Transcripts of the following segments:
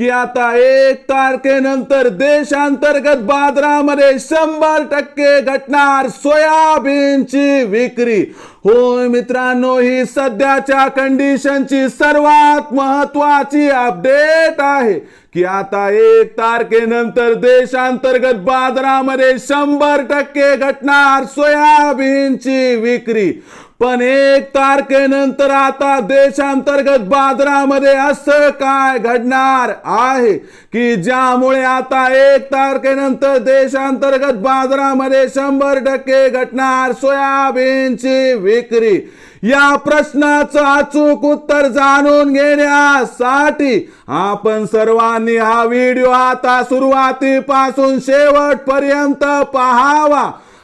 की आता एक तारखेनंतर देशांतर्गत बाजारामध्ये शंभर टक्के घटणार सोयाबीनची विक्री. होय मित्रांनो ही सध्याच्या कंडिशनची सर्वात महत्वाची अपडेट आहे. की आता एक तारखेनंतर देशांतर्गत बाजारामध्ये शंभर टक्के घटणार सोयाबीनची विक्री. पण एक तारखेनंतर आता देशांतर्गत बाजारामध्ये असं काय घडणार आहे? की ज्यामुळे आता एक तारखेनंतर देशांतर्गत बाजारामध्ये शंभर टक्के घटणार सोयाबीनची विक्री? या प्रश्नाचं अचूक उत्तर जाणून घेण्यासाठी आपण सर्वांनी हा व्हिडिओ आता सुरुवातीपासून शेवटपर्यंत पाहावा.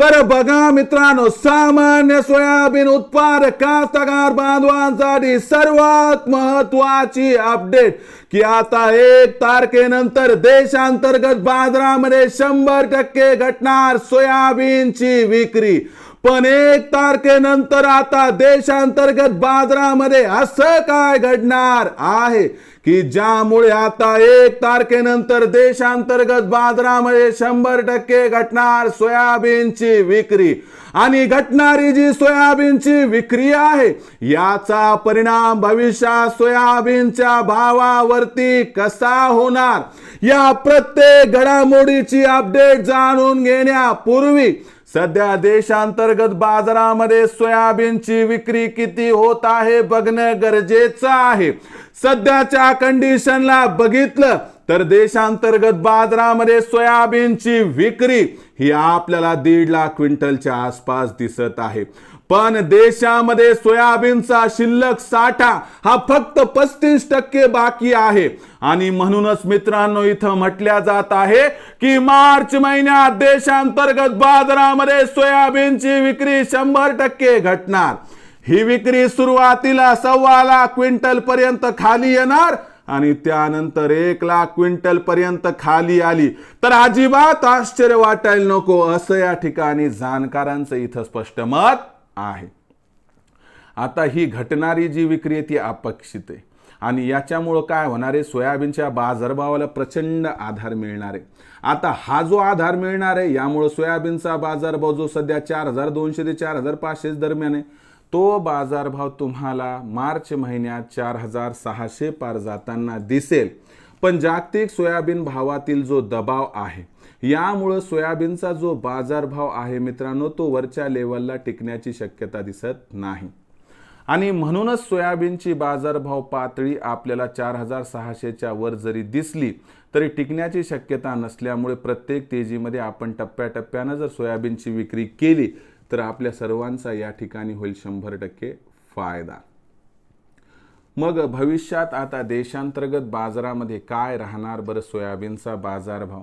तर बघा मित्रांनो सामान्य सोयाबीन उत्पादक कास्तकार बांधवांसाठी सर्वात महत्वाची अपडेट की आता एक तारखेनंतर देशांतर्गत बाजारामध्ये शंभर टक्के घटणार सोयाबीनची विक्री. पण एक तारखेनंतर आता देशांतर्गत बाजारामध्ये असं काय घडणार आहे की ज्यामुळे आता एक तारखेनंतर देशांतर्गत बाजारामध्ये शंभर टक्के घटणार सोयाबीनची विक्री? आणि घटणारी जी सोयाबीनची विक्री आहे याचा परिणाम भविष्यात सोयाबीनच्या भावावरती कसा होणार? या प्रत्येक घडामोडीची अपडेट जाणून घेण्यापूर्वी सध्या देशांतर्गत बाजारामध्ये सोयाबीनची विक्री किती होत आहे बघणं गरजेचं आहे. सध्याच्या कंडिशनला बघितलं तर देशांतर्गत बाजारामध्ये सोयाबीनची विक्री ही आपल्याला दीड लाख क्विंटलच्या आसपास दिसत आहे. पण देशामध्ये सोयाबीनचा शिल्लक साठा हा फक्त पस्तीस टक्के बाकी आहे. आणि म्हणूनच मित्रांनो इथं म्हटल्या जात आहे की मार्च महिन्यात देशांतर्गत बाजारामध्ये सोयाबीनची विक्री शंभर टक्के घटणार. ही विक्री सुरुवातीला सव्वा लाख क्विंटल पर्यंत खाली येणार आणि त्यानंतर एक लाख क्विंटल पर्यंत खाली आली. तर अजिबात आश्चर्य वाटायला नको असं या ठिकाणी जाणकारांचं इथं स्पष्ट मत आहे. आता ही घटणारी जी विक्री आहे ती अपेक्षित आहे. आणि याच्यामुळं काय होणार आहे? सोयाबीनच्या बाजारभावाला प्रचंड आधार मिळणार आहे. आता हा जो आधार मिळणार आहे यामुळं सोयाबीनचा बाजारभाव जो सध्या चार हजार दोनशे ते चार हजार पाचशे दरम्यान आहे तो बाजारभाव तुम्हाला मार्च महिन्यात चार हजार सहाशे पार जाताना दिसेल. पण जागतिक सोयाबीन भावातील जो दबाव आहे यामुळं सोयाबीनचा जो बाजारभाव आहे मित्रांनो तो वरच्या लेवलला टिकण्याची शक्यता दिसत नाही. आणि म्हणूनच सोयाबीनची बाजारभाव पातळी आपल्याला चार हजार सहाशेच्या वर जरी दिसली तरी टिकण्याची शक्यता नसल्यामुळे प्रत्येक तेजीमध्ये आपण टप्प्याटप्प्यानं जर सोयाबीनची विक्री केली तर आपल्या सर्वांचा या ठिकाणी होईल शंभर टक्के फायदा. मग भविष्यात आता देशांतर्गत बाजारामध्ये काय राहणार बरं सोयाबीनचा बाजारभाव?